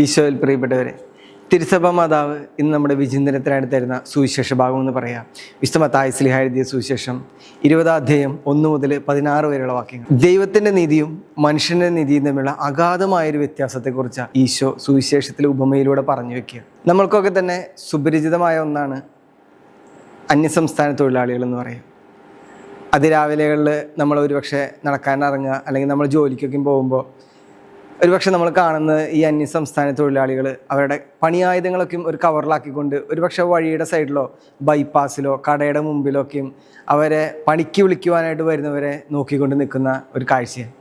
ഈശോയിൽ പ്രിയപ്പെട്ടവരെ തിരുസഭ മാതാവ് ഇന്ന് നമ്മുടെ വിചിന്തനത്തിനായിട്ട് തരുന്ന സുവിശേഷ ഭാഗം എന്ന് പറയാം. വിശ്വമത്തായ സ്ലിഹ എഴുതിയ സുവിശേഷം ഇരുപതാം അധ്യായം ഒന്ന് മുതൽ പതിനാറ് വരെയുള്ള വാക്യങ്ങൾ. ദൈവത്തിന്റെ നീതിയും മനുഷ്യന്റെ നീതിയും തമ്മിലുള്ള അഗാധമായൊരു വ്യത്യാസത്തെക്കുറിച്ച് ഈശോ സുവിശേഷത്തിലെ ഉപമയിലൂടെ പറഞ്ഞു വെക്കുക. നമ്മൾക്കൊക്കെ തന്നെ സുപരിചിതമായ ഒന്നാണ് അന്യസംസ്ഥാന തൊഴിലാളികൾ എന്ന് പറയും. അതിരാവിലെകളിൽ നമ്മൾ ഒരുപക്ഷെ നടക്കാനിറങ്ങുക അല്ലെങ്കിൽ നമ്മൾ ജോലിക്കൊക്കെ പോകുമ്പോൾ ഒരുപക്ഷെ നമ്മൾ കാണുന്നത് ഈ അന്യ സംസ്ഥാന തൊഴിലാളികൾ അവരുടെ പണിയായുധങ്ങളൊക്കെയും ഒരു കവറിലാക്കിക്കൊണ്ട് ഒരുപക്ഷെ വഴിയുടെ സൈഡിലോ ബൈപ്പാസിലോ കടയുടെ മുമ്പിലൊക്കെയും അവരെ പണിക്ക് വിളിക്കുവാനായിട്ട് വരുന്നവരെ നോക്കിക്കൊണ്ട് നിൽക്കുന്ന ഒരു കാഴ്ചയാണ്.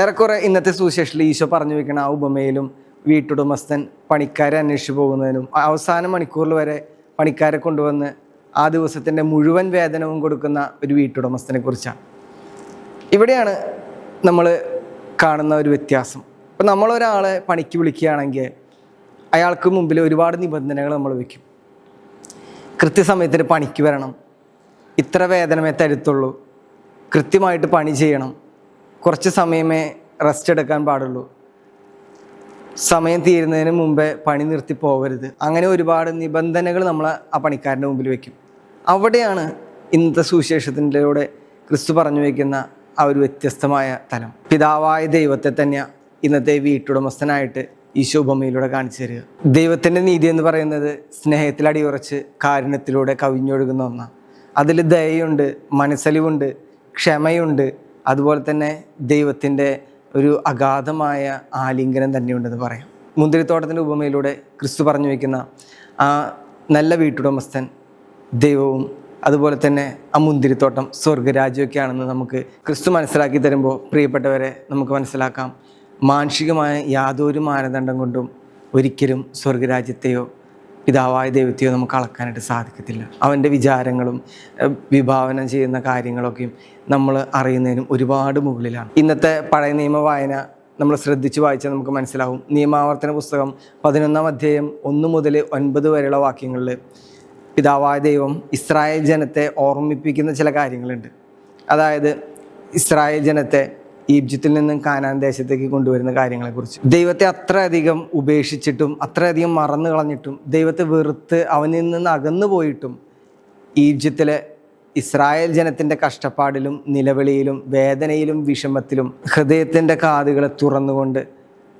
ഏറെക്കുറെ ഇന്നത്തെ സുവിശേഷത്തിൽ ഈശോ പറഞ്ഞു വെക്കുന്ന ആ ഉപമയിലും വീട്ടുടമസ്ഥൻ പണിക്കാരെ അന്വേഷിച്ചു പോകുന്നതിനും അവസാന മണിക്കൂറിൽ വരെ പണിക്കാരെ കൊണ്ടുവന്ന് ആ ദിവസത്തിന്റെ മുഴുവൻ വേതനവും കൊടുക്കുന്ന ഒരു വീട്ടുടമസ്ഥനെ കുറിച്ചാണ്. ഇവിടെയാണ് നമ്മൾ കാണുന്ന ഒരു വ്യത്യാസം. ഇപ്പം നമ്മളൊരാളെ പണിക്ക് വിളിക്കുകയാണെങ്കിൽ അയാൾക്ക് മുമ്പിൽ ഒരുപാട് നിബന്ധനകൾ നമ്മൾ വയ്ക്കും. കൃത്യസമയത്തിന് പണിക്ക് വരണം. ഇത്ര വേതനമേ തരുത്തുള്ളൂ. കൃത്യമായിട്ട് പണി ചെയ്യണം. കുറച്ച് സമയമേ റെസ്റ്റ് എടുക്കാൻ പാടുള്ളൂ. സമയം തീരുന്നതിന് മുമ്പേ പണി നിർത്തി പോകരുത് അങ്ങനെ ഒരുപാട് നിബന്ധനകൾ നമ്മൾ ആ പണിക്കാരന്റെ മുമ്പിൽ വയ്ക്കും. അവിടെയാണ് ഇന്നത്തെ സുവിശേഷത്തിന്റെ ക്രിസ്തു പറഞ്ഞു വയ്ക്കുന്ന ആ ഒരു വ്യത്യസ്തമായ തലം. പിതാവായ ദൈവത്തെ തന്നെ ഇന്നത്തെ വീട്ടുടമസ്ഥനായിട്ട് ഈശോ ഉപമയിലൂടെ കാണിച്ചു തരിക. ദൈവത്തിന്റെ നീതി എന്ന് പറയുന്നത് സ്നേഹത്തിൽ അടിയുറച്ച് കാരുണ്യത്തിലൂടെ കവിഞ്ഞൊഴുകുന്ന ഒന്നാണ്. അതിൽ ദയയുണ്ട് മനസ്സലിവുണ്ട് ക്ഷമയുണ്ട്. അതുപോലെ തന്നെ ദൈവത്തിന്റെ ഒരു അഗാധമായ ആലിംഗനം തന്നെയുണ്ടെന്ന് പറയാം. മുന്തിരിത്തോട്ടത്തിന്റെ ഉപമയിലൂടെ ക്രിസ്തു പറഞ്ഞു വയ്ക്കുന്ന ആ നല്ല വീട്ടുടമസ്ഥൻ ദൈവവും അതുപോലെ തന്നെ ആ മുന്തിരിത്തോട്ടം സ്വർഗരാജ്യമൊക്കെയാണെന്ന് നമുക്ക് ക്രിസ്തു മനസ്സിലാക്കി തരുമ്പോൾ പ്രിയപ്പെട്ടവരെ നമുക്ക് മനസ്സിലാക്കാം. മാനുഷികമായ യാതൊരു മാനദണ്ഡം കൊണ്ടും ഒരിക്കലും സ്വർഗരാജ്യത്തെയോ പിതാവായ ദൈവത്തെയോ നമുക്ക് അളക്കാനായിട്ട് സാധിക്കത്തില്ല. അവന്റെ വിചാരങ്ങളും വിഭാവനം ചെയ്യുന്ന കാര്യങ്ങളൊക്കെയും നമ്മൾ അറിയുന്നതിനും ഒരുപാട് മുകളിലാണ്. ഇന്നത്തെ പഴയ നിയമ വായന നമ്മൾ ശ്രദ്ധിച്ച് വായിച്ചാൽ നമുക്ക് മനസ്സിലാവും. നിയമാവർത്തന പുസ്തകം പതിനൊന്നാം അധ്യായം ഒന്ന് മുതൽ ഒൻപത് വരെയുള്ള വാക്യങ്ങളിൽ പിതാവായ ദൈവം ഇസ്രായേൽ ജനത്തെ ഓർമ്മിപ്പിക്കുന്ന ചില കാര്യങ്ങളുണ്ട്. അതായത് ഇസ്രായേൽ ജനത്തെ ഈജിപ്തിൽ നിന്നും കാനാൻ ദേശത്തേക്ക് കൊണ്ടുവരുന്ന കാര്യങ്ങളെക്കുറിച്ച്. ദൈവത്തെ അത്രയധികം ഉപേക്ഷിച്ചിട്ടും അത്രയധികം മറന്നു കളഞ്ഞിട്ടും ദൈവത്തെ വെറുത്ത് അവനിൽ നിന്ന് അകന്നു പോയിട്ടും ഈജിപ്തിലെ ഇസ്രായേൽ ജനത്തിന്റെ കഷ്ടപ്പാടിലും നിലവിളിയിലും വേദനയിലും വിഷമത്തിലും ഹൃദയത്തിന്റെ കാതുകളെ തുറന്നുകൊണ്ട്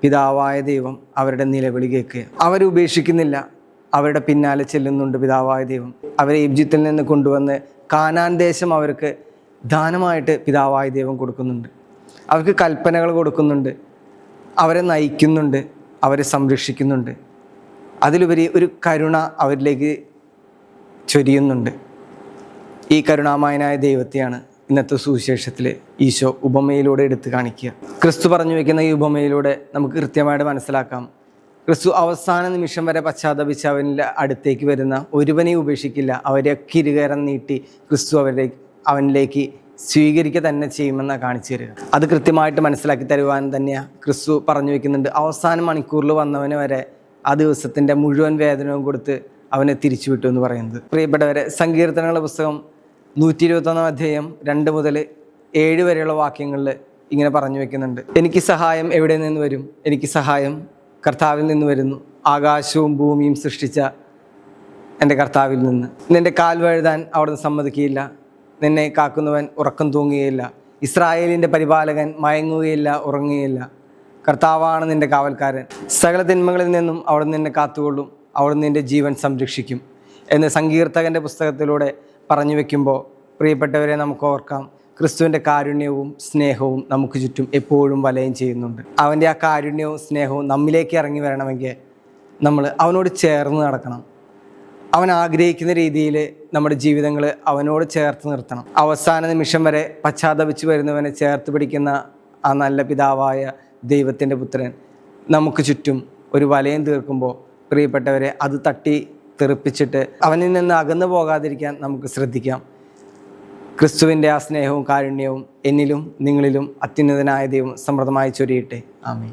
പിതാവായ ദൈവം അവരുടെ നിലവിളി കേൾക്കുക അവരെ ഉപേക്ഷിക്കുന്നില്ല അവരുടെ പിന്നാലെ ചെല്ലുന്നുണ്ട് പിതാവായ ദൈവം. അവരെ ഈജിപ്തിൽ നിന്ന് കൊണ്ടുവന്ന് കാനാൻ ദേശം അവർക്ക് ദാനമായിട്ട് പിതാവായ ദൈവം കൊടുക്കുന്നുണ്ട്. അവർക്ക് കൽപ്പനകൾ കൊടുക്കുന്നുണ്ട്. അവരെ നയിക്കുന്നുണ്ട്. അവരെ സംരക്ഷിക്കുന്നുണ്ട്. അതിലുപരി ഒരു കരുണ അവരിലേക്ക് ചൊരിയുന്നുണ്ട്. ഈ കരുണാമായനായ ദൈവത്തെയാണ് ഇന്നത്തെ സുവിശേഷത്തിൽ ഈശോ ഉപമയിലൂടെ എടുത്തു കാണിക്കുക. ക്രിസ്തു പറഞ്ഞു വയ്ക്കുന്ന ഈ ഉപമയിലൂടെ നമുക്ക് കൃത്യമായിട്ട് മനസ്സിലാക്കാം. ക്രിസ്തു അവസാന നിമിഷം വരെ പശ്ചാത്തപിച്ച് അവനിലെ അടുത്തേക്ക് വരുന്ന ഒരുവനെ ഉപേക്ഷിക്കില്ല. അവരെ ഇരുകരം നീട്ടി ക്രിസ്തു അവരെ അവനിലേക്ക് സ്വീകരിക്കുക തന്നെ ചെയ്യുമെന്നാണ് കാണിച്ചു തരിക. അത് കൃത്യമായിട്ട് മനസ്സിലാക്കി തരുവാൻ തന്നെയാണ് ക്രിസ്തു പറഞ്ഞു വെക്കുന്നുണ്ട്. അവസാന മണിക്കൂറിൽ വന്നവന് വരെ ആ ദിവസത്തിന്റെ മുഴുവൻ വേദനവും കൊടുത്ത് അവനെ തിരിച്ചുവിട്ടു എന്ന് പറയുന്നത്. പ്രിയപ്പെട്ടവരെ സങ്കീർത്തനങ്ങളുടെ പുസ്തകം നൂറ്റി ഇരുപത്തൊന്നാം അധ്യായം രണ്ട് മുതൽ ഏഴ് വരെയുള്ള വാക്യങ്ങളിൽ ഇങ്ങനെ പറഞ്ഞു വെക്കുന്നുണ്ട്. എനിക്ക് സഹായം എവിടെ നിന്ന് വരും? എനിക്ക് സഹായം കർത്താവിൽ നിന്ന് വരുന്നു. ആകാശവും ഭൂമിയും സൃഷ്ടിച്ച എന്റെ കർത്താവിൽ നിന്ന്. നിന്റെ കാൽ വഴുതാൻ അവിടുന്ന് സമ്മതിക്കുകയില്ല. നിന്നെ കാക്കുന്നവൻ ഉറക്കം തൂങ്ങുകയില്ല. ഇസ്രായേലിന്റെ പരിപാലകൻ മയങ്ങുകയില്ല ഉറങ്ങുകയില്ല. കർത്താവാണ് നിന്റെ കാവൽക്കാരൻ. സകല തിന്മകളിൽ നിന്നും അവിടുന്ന് നിന്നെ കാത്തുകൊള്ളും. അവിടുന്ന് നിന്റെ ജീവൻ സംരക്ഷിക്കും. എന്ന് സങ്കീർത്തകന്റെ പുസ്തകത്തിലൂടെ പറഞ്ഞു വെക്കുമ്പോൾ പ്രിയപ്പെട്ടവരെ നമുക്ക് ഓർക്കാം. ക്രിസ്തുവിന്റെ കാരുണ്യവും സ്നേഹവും നമുക്ക് ചുറ്റും എപ്പോഴും വലയം ചെയ്യുന്നുണ്ട്. അവന്റെ ആ കാരുണ്യവും സ്നേഹവും നമ്മിലേക്ക് ഇറങ്ങി വരണമെങ്കിൽ നമ്മൾ അവനോട് ചേർന്ന് നടക്കണം. അവൻ ആഗ്രഹിക്കുന്ന രീതിയിൽ നമ്മുടെ ജീവിതങ്ങൾ അവനോട് ചേർത്ത് നിർത്തണം. അവസാന നിമിഷം വരെ പശ്ചാത്തപിച്ച് വരുന്നവനെ ചേർത്ത് പിടിക്കുന്ന ആ നല്ല പിതാവായ ദൈവത്തിന്റെ പുത്രൻ നമുക്ക് ചുറ്റും ഒരു വലയം തീർക്കുമ്പോൾ പ്രിയപ്പെട്ടവരെ അത് തട്ടി തെറിപ്പിച്ചിട്ട് അവനിൽ നിന്ന് അകന്നു പോകാതിരിക്കാൻ നമുക്ക് ശ്രദ്ധിക്കാം. ക്രിസ്തുവിന്റെ ആ സ്നേഹവും കാരുണ്യവും എന്നിലും നിങ്ങളിലും അത്യുന്നതനായ ദൈവം സമൃദ്ധമായി ചൊരിയട്ടെ. ആമീൻ.